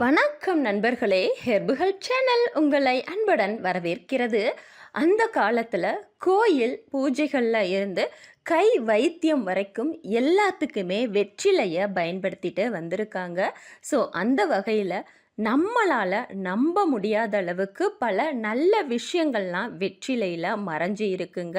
வணக்கம் நண்பர்களே ஹெர்புகள் சேனல் உங்களை அன்புடன் வரவேற்கிறது. அந்த காலத்தில் கோயில் பூஜைகளில் இருந்து கை வைத்தியம் வரைக்கும் எல்லாத்துக்குமே வெற்றிலையை பயன்படுத்திட்டு வந்திருக்காங்க. ஸோ அந்த வகையில் நம்மளால் நம்ப முடியாத அளவுக்கு பல நல்ல விஷயங்கள்லாம் வெற்றிலையில் மறைஞ்சு இருக்குங்க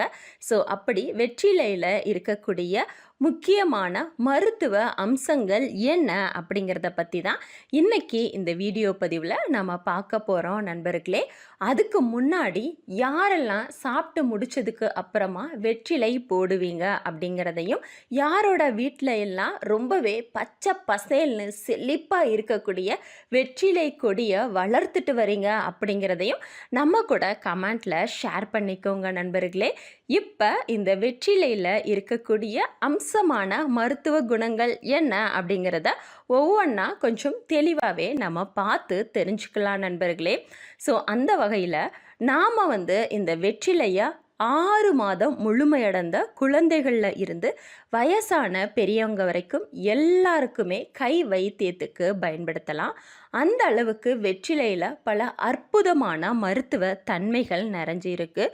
ஸோ அப்படி வெற்றிலையில் இருக்கக்கூடிய முக்கியமான மருத்துவ அம்சங்கள் என்ன அப்படிங்கிறத பற்றி தான் இன்னைக்கு இந்த வீடியோ பதிவில் நம்ம பார்க்க போகிறோம் நண்பர்களே. அதுக்கு முன்னாடி யாரெல்லாம் சாப்பிட்டு முடித்ததுக்கு அப்புறமா வெற்றிலை போடுவீங்க அப்படிங்கிறதையும் யாரோட வீட்டில் எல்லாம் ரொம்பவே பச்சை பசேல்னு செழிப்பாக இருக்கக்கூடிய வெற்றிலை கொடியை வளர்த்துட்டு வரீங்க அப்படிங்கிறதையும் நம்ம கூட கமெண்ட்டில் ஷேர் பண்ணிக்கோங்க நண்பர்களே. இப்போ இந்த வெற்றிலையில் இருக்கக்கூடிய அம்ச அம்சமான மருத்துவ குணங்கள் என்ன அப்படிங்கிறத ஒவ்வொன்றா கொஞ்சம் தெளிவாகவே நம்ம பார்த்து தெரிஞ்சுக்கலாம் நண்பர்களே. ஸோ அந்த வகையில் நாம் வந்து இந்த வெற்றிலையை ஆறு மாதம் முழுமையடைந்த குழந்தைகளில் இருந்து வயசான பெரியவங்க வரைக்கும் எல்லாருக்குமே கை வைத்தியத்துக்கு பயன்படுத்தலாம். அந்த அளவுக்கு வெற்றிலையில் பல அற்புதமான மருத்துவ தன்மைகள் நிறைஞ்சிருக்கு.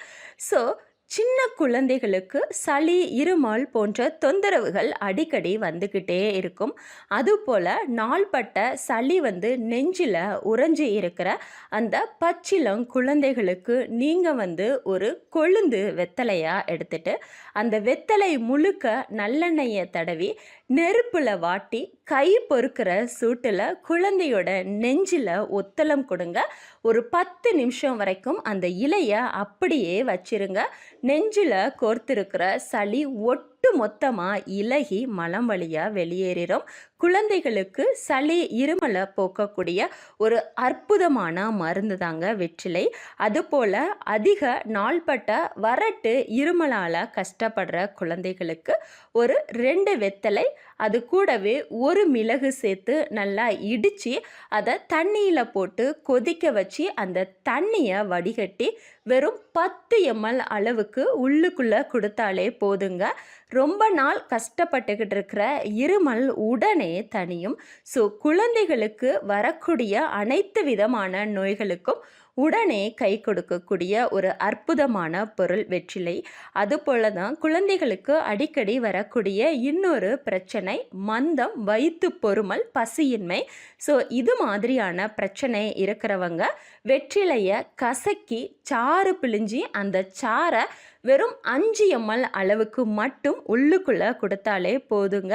ஸோ சின்ன குழந்தைகளுக்கு சளி இருமல் போன்ற தொந்தரவுகள் அடிக்கடி வந்துக்கிட்டே இருக்கும். அதுபோல் நாள்பட்ட சளி வந்து நெஞ்சில் உறைஞ்சி இருக்கிற அந்த பச்சிலம் குழந்தைகளுக்கு நீங்கள் வந்து ஒரு கொழுந்து வெத்தலையாக எடுத்துட்டு அந்த வெத்தலை முழுக்க நல்லெண்ணெயை தடவி நெருப்பில் வாட்டி கை பொறுக்கிற சூட்டில் குழந்தையோட நெஞ்சில் ஒத்தளம் கொடுங்க. ஒரு பத்து நிமிஷம் வரைக்கும் அந்த இலையை அப்படியே வச்சிருங்க. நெஞ்சில் கோர்த்திருக்கிற சளி ஒட்டு மொத்தமாக இலகி மலம் வழியாக வெளியேறிடும் குழந்தைகளுக்கு சளி இருமலை போக்கக்கூடிய ஒரு அற்புதமான மருந்து தாங்க வெற்றிலை. அதுபோல் அதிக நாள்பட்ட வரட்டு இருமலால் கஷ்டப்படுற குழந்தைகளுக்கு ஒரு ரெண்டு வெத்தலை அது கூடவே ஒரு மிளகு சேர்த்து நல்லா இடித்து அதை தண்ணியில் போட்டு கொதிக்க வச்சு அந்த தண்ணியை வடிகட்டி வெறும் பத்து எம்எல் அளவுக்கு உள்ளுக்குள்ளே கொடுத்தாலே போதுங்க. ரொம்ப நாள் கஷ்டப்பட்டுக்கிட்டு இருக்கிற இருமல் உடனே தனியும் ஸோ குழந்தைகளுக்கு வரக்கூடிய அனைத்து விதமான நோய்களுக்கும் உடனே கை கொடுக்கக்கூடிய ஒரு அற்புதமான பொருள் வெற்றிலை. அதுபோல தான் குழந்தைகளுக்கு அடிக்கடி வரக்கூடிய இன்னொரு பிரச்சனை மந்தம் வயிற்று பொறுமல் பசியின்மை. ஸோ இது மாதிரியான பிரச்சனை இருக்கிறவங்க வெற்றிலையை கசக்கி சாறு பிழிஞ்சி அந்த சாரை வெறும் அஞ்சு எம்எல் அளவுக்கு மட்டும் உள்ளுக்குள்ளே கொடுத்தாலே போதுங்க.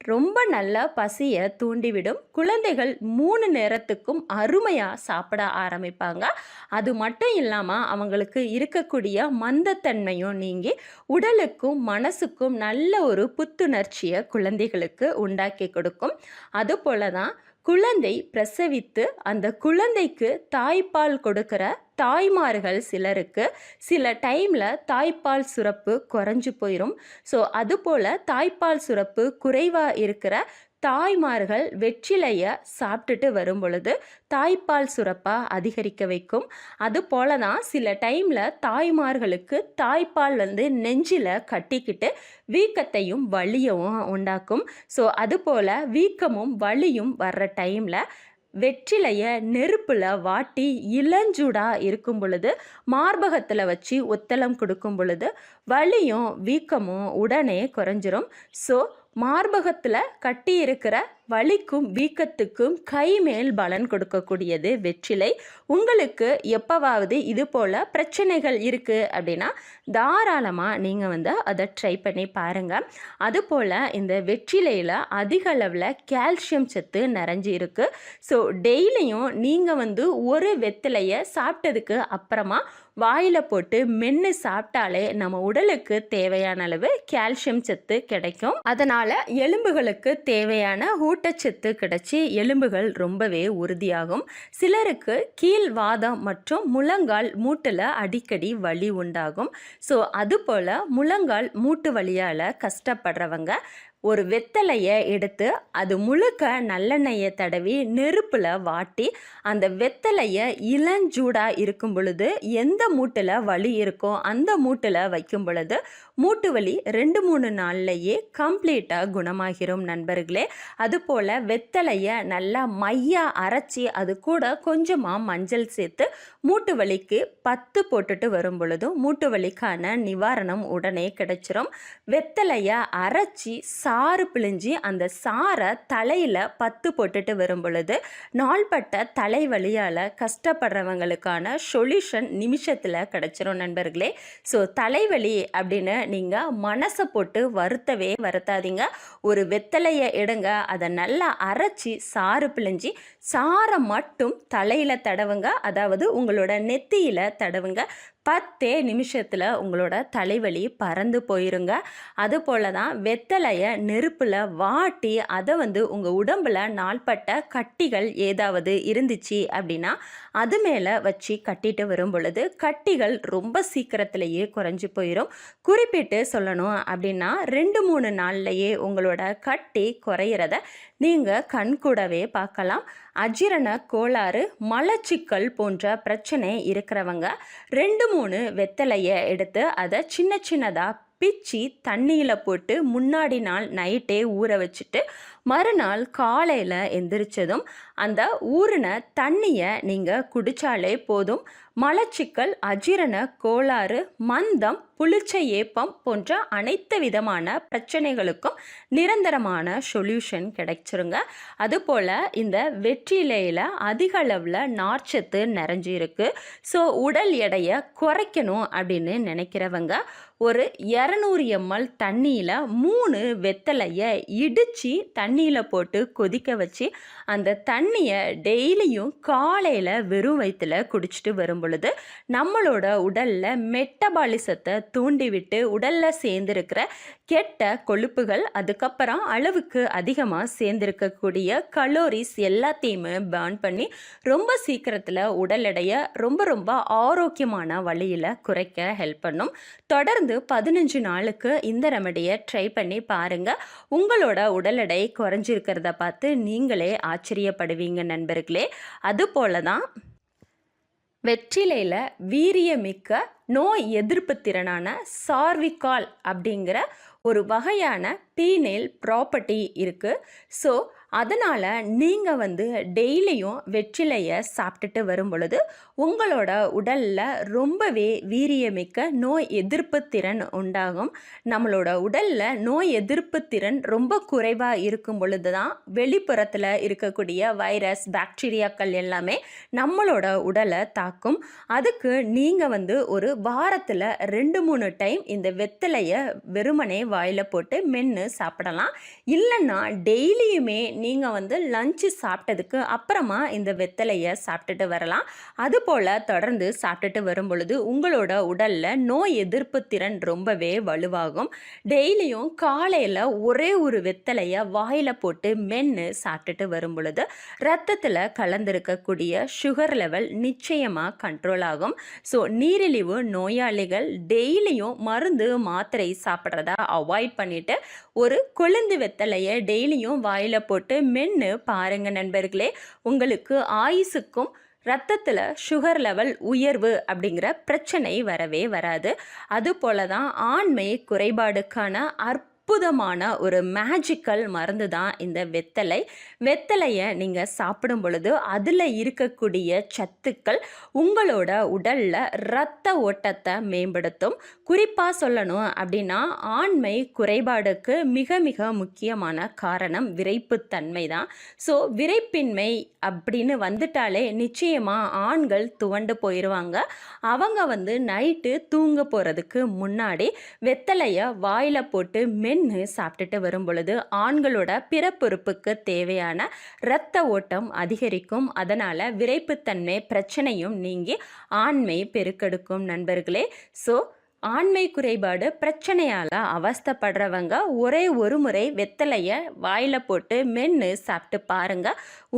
ரொம்ப நல்லா பசியை தூண்டிவிடும். குழந்தைகள் மூணு நேரத்துக்கும் அருமையாக சாப்பிட ஆரம்பிப்பாங்க. அது மட்டும் இல்லாமல் அவங்களுக்கு இருக்கக்கூடிய மந்தத்தன்மையும் நீங்கி உடலுக்கும் மனசுக்கும் நல்ல ஒரு புத்துணர்ச்சியை குழந்தைகளுக்கு உண்டாக்கி கொடுக்கும். அதுபோல தான் குழந்தை பிரசவித்து அந்த குழந்தைக்கு தாய்ப்பால் கொடுக்கிற தாய்மார்கள் சிலருக்கு சில டைமில் தாய்ப்பால் சுரப்பு குறைஞ்சி போயிடும் ஸோ அதுபோல் தாய்ப்பால் சுரப்பு குறைவாக இருக்கிற தாய்மார்கள் வெற்றிலையை சாப்பிட்டுட்டு வரும் பொழுது தாய்ப்பால் சுரப்பாக அதிகரிக்க வைக்கும். அது போல தான் சில டைமில் தாய்மார்களுக்கு தாய்ப்பால் வந்து நெஞ்சில் கட்டிக்கிட்டு வீக்கத்தையும் வலியவும் உண்டாக்கும். ஸோ அதுபோல் வீக்கமும் வலியும் வர்ற டைமில் வெற்றிலையை நெருப்பில் வாட்டி இளஞ்சூடாக இருக்கும் பொழுது மார்பகத்தில் வச்சு ஒத்தளம் கொடுக்கும் பொழுது வலியும் வீக்கமும் உடனே குறைஞ்சிரும். ஸோ மார்பகத்தில் கட்டி இருக்கிற வலிக்கும் வீக்கத்துக்கும் கை மேல் பலன் கொடுக்கக்கூடியது வெற்றிலை. உங்களுக்கு எப்போவாவது இது போல் பிரச்சனைகள் இருக்குது அப்படின்னா தாராளமாக நீங்கள் வந்து அதை ட்ரை பண்ணி பாருங்கள் அதுபோல் இந்த வெற்றிலையில் அதிக அளவில் கால்சியம் சத்து நிறைஞ்சி இருக்குது ஸோ டெய்லியும் நீங்கள் வந்து ஒரு வெத்திலையை சாப்பிட்டதுக்கு அப்புறமா வாயில் போட்டு மென்று சாப்பிட்டாலே நம்ம உடலுக்கு தேவையான அளவு கால்சியம் சத்து கிடைக்கும். அதனால் எலும்புகளுக்கு தேவையான ஊட்டச்சத்து கிடைச்சி எலும்புகள் ரொம்பவே உறுதியாகும். சிலருக்கு கீழ் வாதம் மற்றும் முழங்கால் மூட்டில் அடிக்கடி வலி உண்டாகும். ஸோ அதுபோல் முழங்கால் மூட்டு வலியால் கஷ்டப்படுறவங்க ஒரு வெத்தலையை எடுத்து அது முழுக்க நல்லெண்ணெயை தடவி நெருப்பில் வாட்டி அந்த வெத்தலையை இளஞ்சூடாக இருக்கும் பொழுது எந்த மூட்டில் வலி இருக்கோ அந்த மூட்டில் வைக்கும் பொழுது மூட்டு வலி ரெண்டு மூணு நாள்லையே கம்ப்ளீட்டாக குணமாகிரும் நண்பர்களே. அதுபோல் வெத்தலையை நல்லா மையாக அரைச்சி அது கூட கொஞ்சமாக மஞ்சள் சேர்த்து மூட்டு வலிக்கு பத்து போட்டுட்டு வரும் பொழுதும் மூட்டு வலிக்கான நிவாரணம் உடனே கிடைச்சிரும். வெத்தலையை அரைச்சி சாறு பிழிஞ்சி அந்த சாரை தலையில் பத்து போட்டுட்டு வரும் பொழுது நாள்பட்ட தலைவலியால் கஷ்டப்படுறவங்களுக்கான சொல்யூஷன் நிமிஷத்தில் கிடச்சிரும் நண்பர்களே. ஸோ தலைவலி அப்படின்னு நீங்கள் மனசை போட்டு வருத்தவே வருத்தாதீங்க. ஒரு வெத்தலையை எடுங்க அதை நல்லா அரைச்சி சாறு பிழிஞ்சி சாரை மட்டும் தலையில் தடவுங்க அதாவது உங்களோட நெத்தியில் தடவுங்க. பத்தே நிமிஷத்தில் உங்களோட தலைவலி பறந்து போயிருங்க. அதுபோல் தான் வெத்தலையை நெருப்பில் வாட்டி அதை வந்து உங்கள் உடம்பில் நாள்பட்ட கட்டிகள் ஏதாவது இருந்துச்சு அப்படின்னா அது மேலே வச்சு கட்டிட்டு வரும் பொழுது கட்டிகள் ரொம்ப சீக்கிரத்திலேயே குறைஞ்சி போயிடும் குறிப்பிட்டு சொல்லணும் அப்படின்னா ரெண்டு மூணு நாள்லையே உங்களோட கட்டி குறையிறத நீங்கள் கண்கூடவே பார்க்கலாம். அஜீரண கோளாறு மலச்சிக்கல் போன்ற பிரச்சனை இருக்கிறவங்க ரெண்டு மூணு வெத்தலையை எடுத்து அதை சின்ன சின்னதாக பிச்சு தண்ணியில் போட்டு முன்னாடி நாள் நைட்டே ஊற வச்சுட்டு மறுநாள் காலையில் எந்திரிச்சதும் அந்த ஊறின தண்ணியை நீங்கள் குடித்தாலே போதும். மலச்சிக்கல் அஜீரண கோளாறு மந்தம் புளிச்ச ஏப்பம் போன்ற அனைத்து விதமான பிரச்சனைகளுக்கும் நிரந்தரமான சொல்யூஷன் கிடைச்சிருங்க. அதுபோல் இந்த வெற்றிலையில் அதிக அளவில் நார்ச்சத்து நிறைஞ்சிருக்கு. ஸோ உடல் எடையை குறைக்கணும் அப்படின்னு நினைக்கிறவங்க ஒரு இரநூறு எம்எல் தண்ணியில் மூணு வெத்தலையை இடித்து தண்ணி தண்ணியில் போட்டு கொதிக்க வச்சு அந்த தண்ணியை டெய்லியும் காலையில் வெறும் வயிற்றில் குடிச்சிட்டு வரும் பொழுது நம்மளோட உடலில் மெட்டபாலிசத்தை தூண்டிவிட்டு உடலில் சேர்ந்துருக்கிற கெட்ட கொழுப்புகள் அதுக்கப்புறம் அளவுக்கு அதிகமாக சேர்ந்துருக்கக்கூடிய கலோரிஸ் எல்லாத்தையுமே பேர்ன் பண்ணி ரொம்ப சீக்கிரத்தில் உடல் எடையை ரொம்ப ரொம்ப ஆரோக்கியமான வழியில் குறைக்க ஹெல்ப் பண்ணும். தொடர்ந்து பதினஞ்சு நாளுக்கு இந்த ரெமடியை ட்ரை பண்ணி பாருங்கள் உங்களோட உடல் எடை குறைஞ்சிருக்கிறத பார்த்து நீங்களே ஆச்சரியப்படுவீங்க நண்பர்களே. அதுபோல தான் வெற்றிலையில் வீரியமிக்க நோய் எதிர்ப்பு திறனான சார்விகால் அப்படிங்கிற ஒரு வகையான பீனேல் ப்ராப்பர்ட்டி இருக்குது ஸோ அதனால் நீங்கள் வந்து டெய்லியும் வெற்றிலையை சாப்பிட்டுட்டு வரும் பொழுது உங்களோட உடலில் ரொம்பவே வீரியமிக்க நோய் எதிர்ப்பு திறன் உண்டாகும். நம்மளோட உடலில் நோய் எதிர்ப்பு திறன் ரொம்ப குறைவாக இருக்கும் பொழுது தான் வெளிப்புறத்தில் இருக்கக்கூடிய வைரஸ் பாக்டீரியாக்கள் எல்லாமே நம்மளோட உடலை தாக்கும். அதுக்கு நீங்கள் வந்து ஒரு வாரத்தில் ரெண்டு மூணு டைம் இந்த வெத்தலையை வெறுமனே வாயில் போட்டு மென்று சாப்பிடலாம். இல்லைன்னா டெய்லியுமே நீங்கள் வந்து லஞ்சு சாப்பிட்டதுக்கு அப்புறமா இந்த வெத்தலையை சாப்பிட்டுட்டு வரலாம். அதுபோல் தொடர்ந்து சாப்பிட்டுட்டு வரும் பொழுது உங்களோட உடலில் நோய் எதிர்ப்பு திறன் ரொம்பவே வலுவாகும். டெய்லியும் காலையில் ஒரே ஒரு வெத்தலையை வாயில் போட்டு மென்று சாப்பிட்டுட்டு வரும் பொழுது ரத்தத்தில் கலந்திருக்கக்கூடிய சுகர் லெவல் நிச்சயமாக கண்ட்ரோல் ஆகும். ஸோ நீரிழிவு நோயாளிகள் டெய்லியும் மருந்து மாத்திரை சாப்பிட்றத அவாய்ட் பண்ணிவிட்டு ஒரு கொழுந்து வெத்தலையை டெய்லியும் வாயில் போட்டு மென்று பாருங்கள் நண்பர்களே. உங்களுக்கு ஆயுசுக்கும் ரத்தத்தில் சுகர் லெவல் உயர்வு அப்படிங்கிற பிரச்சனை வரவே வராது. அதுபோல தான் ஆண்மை குறைபாடுக்கான அற்ப அற்புதமான ஒரு மேஜிக்கல் மருந்து தான் இந்த வெத்தலை. வெத்தலையை நீங்கள் சாப்பிடும் பொழுது அதில் இருக்கக்கூடிய சத்துக்கள் உங்களோட உடலில் இரத்த ஓட்டத்தை மேம்படுத்தும். குறிப்பாக சொல்லணும் அப்படின்னா ஆண்மை குறைபாடுக்கு மிக மிக முக்கியமான காரணம் விரைப்புத்தன்மை தான் ஸோ விரைப்பின்மை அப்படின்னு வந்துட்டாலே நிச்சயமாக ஆண்கள் துவண்டு போயிடுவாங்க அவங்க வந்து நைட்டு தூங்க போகிறதுக்கு முன்னாடி வெத்தலையை வாயில் போட்டு மென் மென்று சாப்பிட்டுட்டு வரும் பொழுது ஆண்களோட பிறப்புறுப்புக்கு தேவையான இரத்த ஓட்டம் அதிகரிக்கும். அதனால் விரைப்புத்தன்மை பிரச்சனையும் நீங்கி ஆண்மை பெருக்கெடுக்கும் நண்பர்களே. ஸோ ஆண்மை குறைபாடு பிரச்சனையால் அவஸ்தப்படுறவங்க ஒரே ஒரு முறை வெத்தலையை வாயில் போட்டு மென்று சாப்பிட்டு பாருங்க.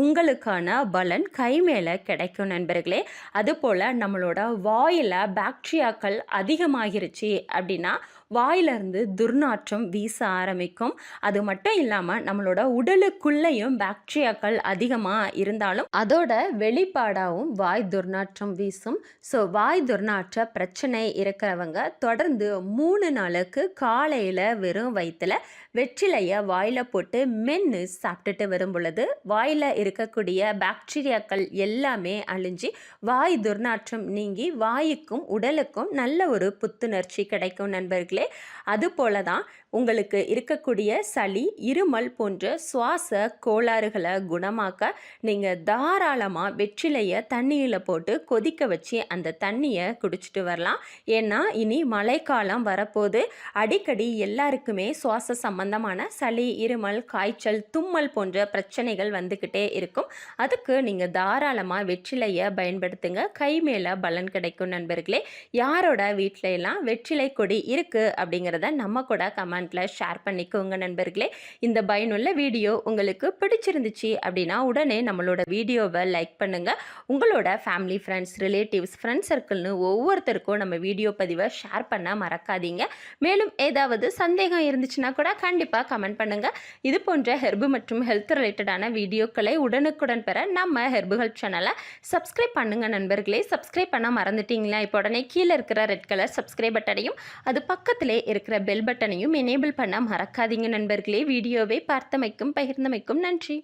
உங்களுக்கான பலன் கை மேலே கிடைக்கும் நண்பர்களே. அதுபோல் நம்மளோட வாயில் பாக்டீரியாக்கள் அதிகமாகிருச்சு அப்படின்னா வாயிலிருந்து துர்நாற்றம் வீச ஆரம்பிக்கும். அது மட்டும் இல்லாமல் நம்மளோட உடலுக்குள்ளேயும் பாக்டீரியாக்கள் அதிகமாக இருந்தாலும் அதோட வெளிப்பாடாகவும் வாய் துர்நாற்றம் வீசும். ஸோ வாய் துர்நாற்ற பிரச்சனை இருக்கிறவங்க தொடர்ந்து மூணு நாளுக்கு காலையில் வெறும் வயிற்றில் வெற்றிலையை வாயில் போட்டு மென்று சாப்பிட்டுட்டு வரும் பொழுது வாயில் இருக்கக்கூடிய பாக்டீரியாக்கள் எல்லாமே அழிஞ்சு வாய் துர்நாற்றம் நீங்கி வாய்க்கும் உடலுக்கும் நல்ல ஒரு புத்துணர்ச்சி கிடைக்கும் நண்பர்களே. அதுபோல தான் உங்களுக்கு இருக்கக்கூடிய சளி இருமல் போன்ற சுவாச கோளாறுகளை குணமாக்க நீங்கள் தாராளமாக வெற்றிலையை தண்ணியில் போட்டு கொதிக்க வச்சு அந்த தண்ணியை குடிச்சிட்டு வரலாம். ஏன்னா இனி மழைக்காலம் வரப்போது. அடிக்கடி எல்லாருக்குமே சுவாச சம்பந்தமான சளி இருமல் காய்ச்சல் தும்மல் போன்ற பிரச்சனைகள் வந்துக்கிட்டே இருக்கும். அதுக்கு நீங்கள் தாராளமாக வெற்றிலையை பயன்படுத்துங்க. கை மேலே பலன் கிடைக்கும் நண்பர்களே. யாரோட வீட்டில எல்லாம் வெற்றிலை கொடி இருக்குது அப்படிங்கிறத நம்ம கூட கமெண்ட்டில் ஷேர் பண்ணிக்கோங்க நண்பர்களே. இந்த பயனுள்ள வீடியோ உங்களுக்கு பிடிச்சிருந்துச்சு அப்படின்னா உடனே நம்மளோட வீடியோவை லைக் பண்ணுங்கள் உங்களோட ஃபேமிலி ஃப்ரெண்ட்ஸ் ரிலேட்டிவ்ஸ் ஃப்ரெண்ட்ஸ் சர்க்கிள்னு ஒவ்வொருத்தருக்கும் நம்ம வீடியோ பதிவை ஷேர் ஷேர் பண்ண மறக்காதீங்க. மேலும் ஏதாவது சந்தேகம் இருந்துச்சுன்னா கூட கண்டிப்பாக கமெண்ட் பண்ணுங்கள் இது போன்ற ஹெர்பு மற்றும் ஹெல்த் ரிலேட்டடான வீடியோக்களை உடனுக்குடன் பெற நம்ம ஹெர்புகள் சேனலை சப்ஸ்கிரைப் பண்ணுங்கள் நண்பர்களே. சப்ஸ்கிரைப் பண்ண மறந்துட்டீங்களா? இப்போ உடனே கீழே இருக்கிற ரெட் கலர் சப்ஸ்கிரைப் பட்டனையும் அது பக்கத்திலே இருக்கிற பெல் பட்டனையும் எனேபிள் பண்ண மறக்காதீங்க நண்பர்களே. வீடியோவை பார்த்தமைக்கும் பகிர்ந்தமைக்கும் நன்றி.